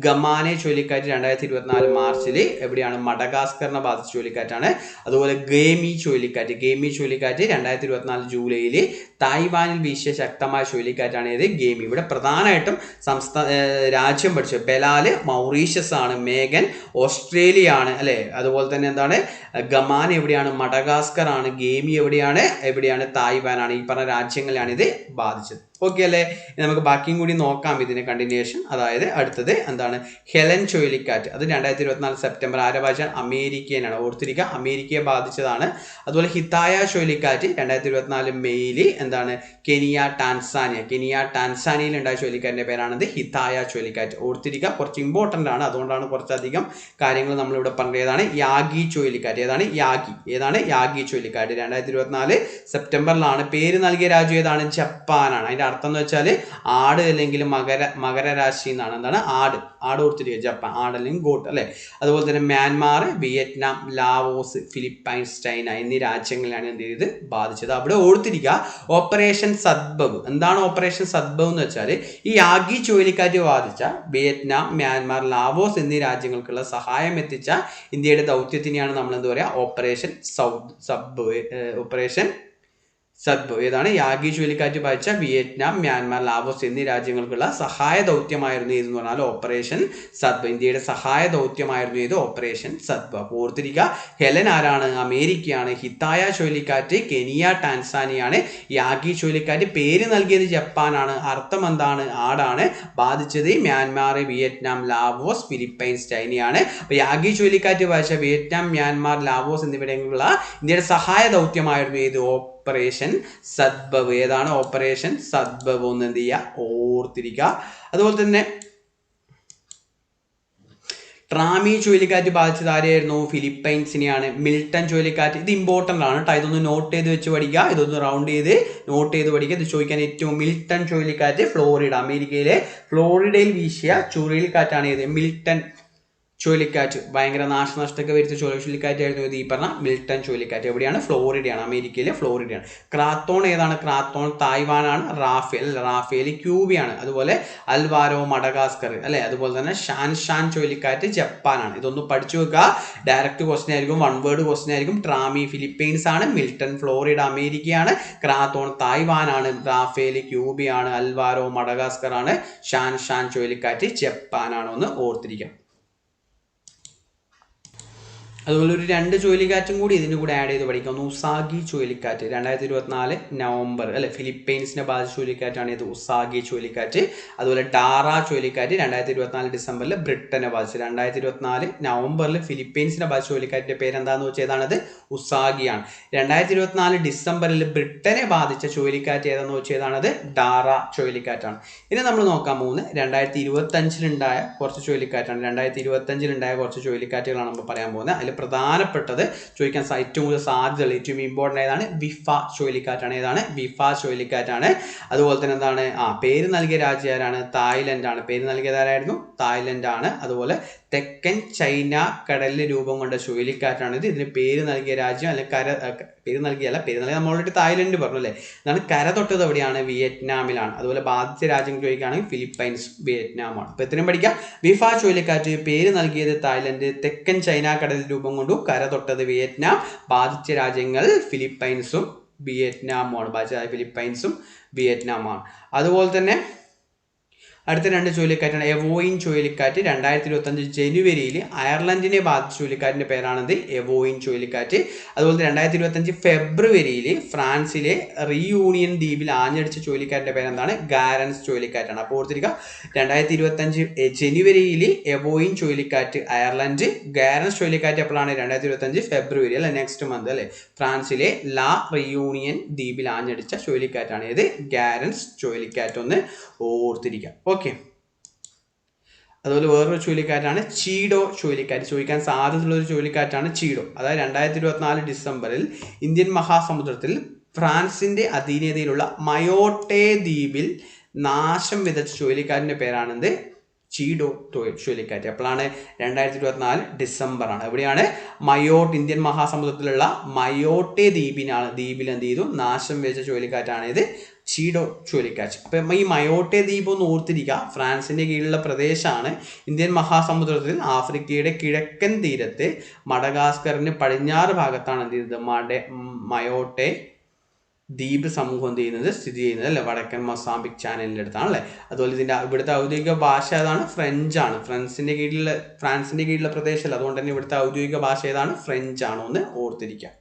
ഗമാനെ ചുഴലിക്കാറ്റ് രണ്ടായിരത്തി ഇരുപത്തിനാല് മാർച്ചിൽ എവിടെയാണ്? മഡഗാസ്കറിനെ ബാധിച്ച ചുഴലിക്കാറ്റാണ്. അതുപോലെ ഗേമി ചുഴലിക്കാറ്റ്. ഗേമി ചുഴലിക്കാറ്റ് രണ്ടായിരത്തി ഇരുപത്തിനാല് ജൂലൈയിൽ തായ്വാനിൽ വീശിയ ശക്തമായ ചുഴലിക്കാറ്റാണ് ഏത് ഗേമി ഇവിടെ പ്രധാനമായിട്ടും സംസ്ഥാന രാജ്യം പഠിച്ചു ബെലാൽ മൗറീഷ്യസ് ആണ് മേഗൻ ഓസ്ട്രേലിയ ആണ് അല്ലെ? അതുപോലെ തന്നെ എന്താണ്? ഗമാൻ എവിടെയാണ്? മഡഗാസ്കർ ആണ് ഗേമി എവിടെയാണ്? എവിടെയാണ്? തായ്വാനാണ് ഈ പറഞ്ഞ രാജ്യങ്ങളിലാണ് ഇത് ബാധിച്ചത്. ഓക്കെ അല്ലേ? നമുക്ക് ബാക്കിയും കൂടി നോക്കാം ഇതിന് കണ്ടിന്യൂഷൻ അതായത് അടുത്തത് എന്താണ്? ഹെലൻ ചുഴലിക്കാറ്റ്. അത് രണ്ടായിരത്തി ഇരുപത്തിനാല് സെപ്റ്റംബർ. ആരെ ഭാഷ അമേരിക്കനാണ് ഓർത്തിരിക്കുക അമേരിക്കയെ ബാധിച്ചതാണ്. അതുപോലെ ഹിതായ ചുഴലിക്കാറ്റ് രണ്ടായിരത്തി ഇരുപത്തിനാല് മെയ്യിൽ എന്താണ്? Kenya Tanzania. കെനിയ ടാൻസാനിയയിൽ ഉണ്ടായ ചുഴലിക്കാറ്റിന്റെ പേരാണത് ഹിതായ ചുഴലിക്കാറ്റ്. ഓർത്തിരിക്കുക കുറച്ച് ഇമ്പോർട്ടന്റ് ആണ്. അതുകൊണ്ടാണ് കുറച്ചധികം കാര്യങ്ങൾ നമ്മളിവിടെ പറഞ്ഞതാണ് യാഗി ചുഴലിക്കാറ്റ്. ഏതാണ്? യാഗി. ഏതാണ്? യാഗി ചുഴലിക്കാറ്റ്. രണ്ടായിരത്തി ഇരുപത്തിനാല് സെപ്റ്റംബറിലാണ്. പേര് നൽകിയ രാജ്യം ഏതാണ്? ജപ്പാനാണ്. അതിന്റെ അർത്ഥം എന്ന് വെച്ചാൽ ആട് അല്ലെങ്കിൽ മകര മകരരാശി എന്നാണ്. എന്താണ്? ആട്. ആട് കൊടുത്തിരിക്കുക. ജപ്പാൻ. ആട് അല്ലെങ്കിൽ ഗോട്ട് അല്ലേ? അതുപോലെ തന്നെ Myanmar Vietnam Laos Philippines China എന്നീ രാജ്യങ്ങളിലാണ് എന്ത് ചെയ്ത് ബാധിച്ചത്. അവിടെ ഓർത്തിരിക്കുക ഓപ്പറേഷൻ സദ്ഭവ് എന്താണ് ഓപ്പറേഷൻ സദ്ഭവ് എന്ന് വെച്ചാൽ ഈ ആഗി ചുഴലിക്കാറ്റ് ബാധിച്ച വിയറ്റ്നാം മ്യാൻമാർ ലാവോസ് എന്നീ രാജ്യങ്ങൾക്കുള്ള സഹായം എത്തിച്ച ഇന്ത്യയുടെ ദൗത്യത്തിനെയാണ് നമ്മൾ എന്താ പറയുക? ഓപ്പറേഷൻ സൗ സബ് ഓപ്പറേഷൻ സദ്ഭവ് ഏതാണ്? യാഗി ചുഴലിക്കാറ്റ് ബാധിച്ച വിയറ്റ്നാം മ്യാൻമാർ ലാവോസ് എന്നീ രാജ്യങ്ങൾക്കുള്ള സഹായ ദൗത്യമായിരുന്നു ഇതെന്ന് പറഞ്ഞാൽ ഓപ്പറേഷൻ സദ്ഭവ് ഇന്ത്യയുടെ സഹായ ദൗത്യമായിരുന്നു ഇത് ഓപ്പറേഷൻ അപ്പോൾ ഓർത്തിരിക്കുക ഹെലൻ ആരാണ്? അമേരിക്കയാണ്. ഹിത്തായ ചുഴലിക്കാറ്റ് കെനിയ ടാൻസാനിയാണ് യാഗി ചുഴലിക്കാറ്റ് പേര് നൽകിയത് ജപ്പാനാണ്. അർത്ഥം എന്താണ്? ആടാണ്. ബാധിച്ചത് മ്യാൻമാർ വിയറ്റ്നാം ലാവോസ് ഫിലിപ്പൈൻസ് ചൈനയാണ്. അപ്പോൾ യാഗി ചുഴലിക്കാറ്റ് ബാധിച്ച വിയറ്റ്നാം മ്യാൻമാർ ലാവോസ് എന്നിവിടങ്ങളിലുള്ള ഇന്ത്യയുടെ സഹായ ദൗത്യമായിരുന്നു ഇത് ഓപ്പറേഷൻ സദ്ഭവ്. ഏതാണ് ഓപ്പറേഷൻ സദ്ഭവ് എന്ന് എന്ത് ചെയ്യുക? ഓർത്തിരിക്കുക. അതുപോലെ തന്നെ ട്രാമി ചുഴലിക്കാറ്റ് ബാധിച്ചത് ആരെയായിരുന്നു? ഫിലിപ്പൈൻസിനെയാണ്. മിൽട്ടൺ ചുഴലിക്കാറ്റ്. ഇത് ഇമ്പോർട്ടന്റ് ആണ് കേട്ടോ. ഇതൊന്ന് നോട്ട് ചെയ്ത് വെച്ച് പഠിക്കുക. ഇതൊന്ന് റൗണ്ട് ചെയ്ത് നോട്ട് ചെയ്ത് പഠിക്കുക. ഇത് ചോദിക്കാൻ ഏറ്റവും മിൽട്ടൺ ചുഴലിക്കാറ്റ് ഫ്ലോറിഡ. അമേരിക്കയിലെ ഫ്ലോറിഡയിൽ വീശിയ ചുഴലിക്കാറ്റാണ് ഏത്? മിൽട്ടൺ ചുഴലിക്കാറ്റ് ഭയങ്കര നാശനഷ്ടമൊക്കെ വരുത്തിയ ചുഴലിക്കാറ്റായിരുന്നു ഇത്. ഈ പറഞ്ഞ മിൽട്ടൺ ചുഴലിക്കാറ്റ് എവിടെയാണ്? ഫ്ലോറിഡയാണ് അമേരിക്കയിലെ ഫ്ലോറിഡയാണ്. ക്രാത്തോൺ ഏതാണ്? ക്രാത്തോൺ തായ്വാനാണ് റാഫേൽ റാഫേൽ ക്യൂബിയാണ്. അതുപോലെ അൽവാരോ മഡഗാസ്കർ അല്ലെ? അതുപോലെ തന്നെ ഷാൻഷാൻ ഷാൻ ചുഴലിക്കാറ്റ് ജപ്പാനാണ്. ഇതൊന്ന് പഠിച്ചു വെക്കുക. ഡയറക്റ്റ് ക്വസ്റ്റൻ ആയിരിക്കും വൺ വേർഡ് ക്വസ്റ്റൻ ആയിരിക്കും. ട്രാമി ഫിലിപ്പീൻസ് ആണ് മിൽട്ടൺ ഫ്ലോറിഡ അമേരിക്കയാണ് ക്രാത്തോൺ തായ്വാനാണ് റാഫേൽ ക്യൂബിയാണ് അൽവാരോ മഡഗാസ്കർ ആണ് ഷാൻഷാൻ ഷാൻ ചുഴലിക്കാറ്റ് ജപ്പാനാണ് ഒന്ന് ഓർത്തിരിക്കാം. അതുപോലെ ഒരു രണ്ട് ചുഴലിക്കാറ്റും കൂടി ഇതിന്റെ കൂടെ ആഡ് ചെയ്ത് പഠിക്കാം. ഒന്ന് ഉസാഗി ചുഴലിക്കാറ്റ് രണ്ടായിരത്തി ഇരുപത്തിനാല് നവംബർ അല്ലെ ഫിലിപ്പൈൻസിനെ ബാധിച്ച ചുഴലിക്കാറ്റാണ് ഇത് ഉസാഗി ചുഴലിക്കാറ്റ്. അതുപോലെ ഡാറ ചുഴലിക്കാറ്റ് രണ്ടായിരത്തി ഇരുപത്തിനാല് ഡിസംബറിൽ ബ്രിട്ടനെ ബാധിച്ചു രണ്ടായിരത്തി ഇരുപത്തിനാല് നവംബറിൽ ഫിലിപ്പൈൻസിനെ ബാധിച്ച ചുഴലിക്കാറ്റിന്റെ പേര് എന്താണെന്ന് വെച്ചാൽ ഏതാണത് ഉസാഗിയാണ്. രണ്ടായിരത്തി ഇരുപത്തിനാല് ഡിസംബറിൽ ബ്രിട്ടനെ ബാധിച്ച ചുഴലിക്കാറ്റ് ഏതാണെന്ന് വെച്ചാൽ ഏതാണത് ഡാറ ചുഴലിക്കാറ്റാണ്. ഇനി നമ്മൾ നോക്കാൻ മൂന്ന്. രണ്ടായിരത്തി ഇരുപത്തി അഞ്ചിലുണ്ടായ കുറച്ച് ചുഴലിക്കാറ്റാണ്. രണ്ടായിരത്തി ഇരുപത്തി അഞ്ചിലുണ്ടായ കുറച്ച് ചുഴലിക്കാറ്റുകളാണ് നമ്മൾ പറയാൻ പോകുന്നത്. അതിൽ പ്രധാനപ്പെട്ടത്. ചോദിക്കാൻ ഏറ്റവും കൂടുതൽ സാധ്യതയുള്ള ഏറ്റവും ഇമ്പോർട്ടന്റ് ഏതാണ്? വിഫ ചുഴലിക്കാറ്റാണ്. ഏതാണ്? വിഫ ചുഴലിക്കാറ്റാണ്. അതുപോലെ തന്നെ എന്താണ്? ആ പേര് നൽകിയ രാജ്യം ആരാണ്? തായ്ലൻഡ് ആണ്. പേര് നൽകിയത് ആരായിരുന്നു? തായ്ലൻഡ് ആണ്. അതുപോലെ തെക്കൻ ചൈന കടലിൽ രൂപം കൊണ്ട ചുഴലിക്കാറ്റാണ് ഇത്. ഇതിന് പേര് നൽകിയ രാജ്യം അല്ലെങ്കിൽ കര പേര് നൽകിയല്ല പേര് നൽകിയ നമ്മൾ ഓൾറെഡി തായ്ലൻഡ് പറഞ്ഞു അല്ലേ? എന്നാണ് കര തൊട്ടത് എവിടെയാണ്? വിയറ്റ്നാമിലാണ്. അതുപോലെ ബാധിച്ച രാജ്യം ചോദിക്കുകയാണെങ്കിൽ ഫിലിപ്പൈൻസ് വിയറ്റ്നാമാണ്. അപ്പോൾ ഇത്രയും പഠിക്കാം. വിഫ ചുഴലിക്കാറ്റ് പേര് നൽകിയത് തായ്ലൻഡ്. തെക്കൻ ചൈന കടലിൽ രൂപം കൊണ്ടു കര തൊട്ടത് വിയറ്റ്നാം. ബാധിച്ച രാജ്യങ്ങൾ ഫിലിപ്പൈൻസും വിയറ്റ്നാമുമാണ് ബാധിച്ച ഫിലിപ്പൈൻസും വിയറ്റ്നാമാണ്. അതുപോലെ തന്നെ അടുത്ത രണ്ട് ചുഴലിക്കാറ്റാണ് എവോയിൻ ചുഴലിക്കാറ്റ് രണ്ടായിരത്തി ഇരുപത്തഞ്ച് ജനുവരിയിൽ അയർലൻഡിനെ ബാധിച്ച ചുഴലിക്കാറ്റിന്റെ പേരാണത് എവോയിൻ ചുഴലിക്കാറ്റ്. അതുപോലെ രണ്ടായിരത്തി ഇരുപത്തഞ്ച് ഫെബ്രുവരിയിൽ ഫ്രാൻസിലെ റീയൂണിയൻ ദ്വീപിൽ ആഞ്ഞടിച്ച ചുഴലിക്കാറ്റിന്റെ പേരെന്താണ്? ഗാരൻസ് ചുഴലിക്കാറ്റാണ്. അപ്പോൾ ഓർത്തിരിക്കുക രണ്ടായിരത്തി ഇരുപത്തഞ്ച് ജനുവരിയിൽ എവോയിൻ ചുഴലിക്കാറ്റ് അയർലൻഡ് ഗാരൻസ് ചുഴലിക്കാറ്റ് എപ്പോഴാണ്? രണ്ടായിരത്തി ഇരുപത്തഞ്ച് ഫെബ്രുവരി അല്ലെ നെക്സ്റ്റ് മന്ത് അല്ലേ? ഫ്രാൻസിലെ ലാ റിയൂണിയൻ ദ്വീപിൽ ആഞ്ഞടിച്ച ചുഴലിക്കാറ്റാണ്. ഏത്? ഗാരൻസ് ചുഴലിക്കാറ്റ് ഒന്ന്. ഓർത്തിരിക്കുക ഓക്കെ. അതുപോലെ വേറൊരു ചുഴലിക്കാറ്റാണ് ചീഡോ ചുഴലിക്കാറ്റ്. ചോദിക്കാൻ സാധ്യതയുള്ള ഒരു ചുഴലിക്കാറ്റാണ് ചീഡോ അതായത് രണ്ടായിരത്തി ഇരുപത്തിനാല് ഡിസംബറിൽ ഇന്ത്യൻ മഹാസമുദ്രത്തിൽ ഫ്രാൻസിന്റെ അധീനതയിലുള്ള മയോട്ടെ ദ്വീപിൽ നാശം വിതച്ച ചുഴലിക്കാറ്റിന്റെ പേരാണെന്ത്? ചീഡോ ചുഴലിക്കാറ്റ്. അപ്പോഴാണ് രണ്ടായിരത്തി ഇരുപത്തിനാല് ഡിസംബർ ആണ് എവിടെയാണ്? മയോട്ട് ഇന്ത്യൻ മഹാസമുദ്രത്തിലുള്ള മയോട്ടെ ദ്വീപിനാണ് ദ്വീപിൽ എന്ത് ചെയ്തു? നാശം വിതച്ച ചുഴലിക്കാറ്റാണ് ഇത്. ചീഡോ ചുഴലിക്കാറ്റ്. അപ്പം ഈ മയോട്ടെ ദ്വീപ് ഒന്ന് ഓർത്തിരിക്കുക. ഫ്രാൻസിന്റെ കീഴിലുള്ള പ്രദേശമാണ് ഇന്ത്യൻ മഹാസമുദ്രത്തിൽ ആഫ്രിക്കയുടെ കിഴക്കൻ തീരത്ത് മഡഗാസ്കറിന് പടിഞ്ഞാറ് ഭാഗത്താണ് എന്ത് ചെയ്യുന്നത്? മഡെ മയോട്ടെ ദ്വീപ് സമൂഹം എന്ത് ചെയ്യുന്നത്? സ്ഥിതി ചെയ്യുന്നത് അല്ലേ? വടക്കൻ മൊസാമ്പിക് ചാനലിന്റെ അടുത്താണ് അല്ലേ? അതുപോലെ ഇതിന്റെ ഇവിടുത്തെ ഔദ്യോഗിക ഭാഷ ഏതാണ്? ഫ്രഞ്ച് ആണ്. ഫ്രാൻസിന്റെ കീഴിലുള്ള ഫ്രാൻസിന്റെ കീഴിലുള്ള പ്രദേശമല്ല. അതുകൊണ്ട് തന്നെ ഇവിടുത്തെ ഔദ്യോഗിക ഭാഷ ഏതാണ്? ഫ്രഞ്ച് ആണോ എന്ന് ഓർത്തിരിക്കുക.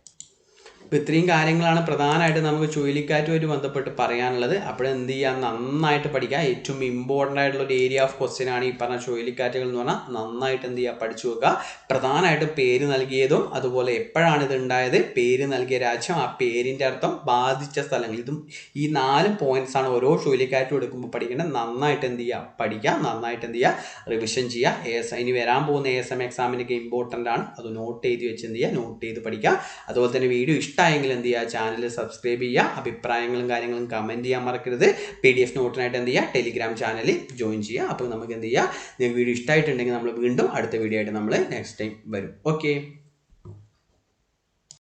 അപ്പോൾ ഇത്രയും കാര്യങ്ങളാണ് പ്രധാനമായിട്ട് നമുക്ക് ചുഴലിക്കാറ്റുമായിട്ട് ബന്ധപ്പെട്ട് പറയാനുള്ളത്. അപ്പോൾ എന്ത് ചെയ്യുക? നന്നായിട്ട് പഠിക്കുക. ഏറ്റവും ഇമ്പോർട്ടന്റ് ആയിട്ടുള്ള ഒരു ഏരിയ ഓഫ് ക്വസ്റ്റ്യൻ ആണ് ഈ പറഞ്ഞ ചുഴലിക്കാറ്റുകൾ എന്ന് പറഞ്ഞാൽ നന്നായിട്ട് എന്ത് ചെയ്യുക? പഠിച്ചു വെക്കുക. പ്രധാനമായിട്ടും പേര് നൽകിയതും അതുപോലെ എപ്പോഴാണ് ഇത് ഉണ്ടായത്? പേര് നൽകിയ രാജ്യം ആ പേരിന്റെ അർത്ഥം ബാധിച്ച സ്ഥലങ്ങൾ. ഇതും ഈ നാല് പോയിന്റ്സ് ആണ് ഓരോ ചുഴലിക്കാറ്റും എടുക്കുമ്പോൾ പഠിക്കേണ്ടത്. നന്നായിട്ട് എന്ത് ചെയ്യുക? പഠിക്കുക. നന്നായിട്ട് എന്ത് ചെയ്യുക? റിവിഷൻ ചെയ്യുക. എ എസ് ഇനി വരാൻ പോകുന്ന എ എസ് എം എക്സാമിനൊക്കെ ഇമ്പോർട്ടന്റ് ആണ്. അത് നോട്ട് ചെയ്ത് വെച്ച് എന്ത് ചെയ്യുക? നോട്ട് ചെയ്ത് പഠിക്കുക. അതുപോലെ തന്നെ വീഡിയോ ഇഷ്ടമായെങ്കിൽ എന്ത് ചെയ്യുക? ചാനൽ സബ്സ്ക്രൈബ് ചെയ്യുക. അഭിപ്രായങ്ങളും കാര്യങ്ങളും കമന്റ് ചെയ്യാൻ മറക്കരുത്. പി ഡി എഫ് നോട്ടിനായിട്ട് എന്ത് ചെയ്യുക? ടെലിഗ്രാം ചാനലിൽ ജോയിൻ ചെയ്യുക. അപ്പോൾ നമുക്ക് എന്ത് ചെയ്യുക? വീഡിയോ ഇഷ്ടമായിട്ടുണ്ടെങ്കിൽ നമ്മൾ വീണ്ടും അടുത്ത വീഡിയോ ആയിട്ട് നമ്മൾ നെക്സ്റ്റ് ടൈം വരും. ഓക്കെ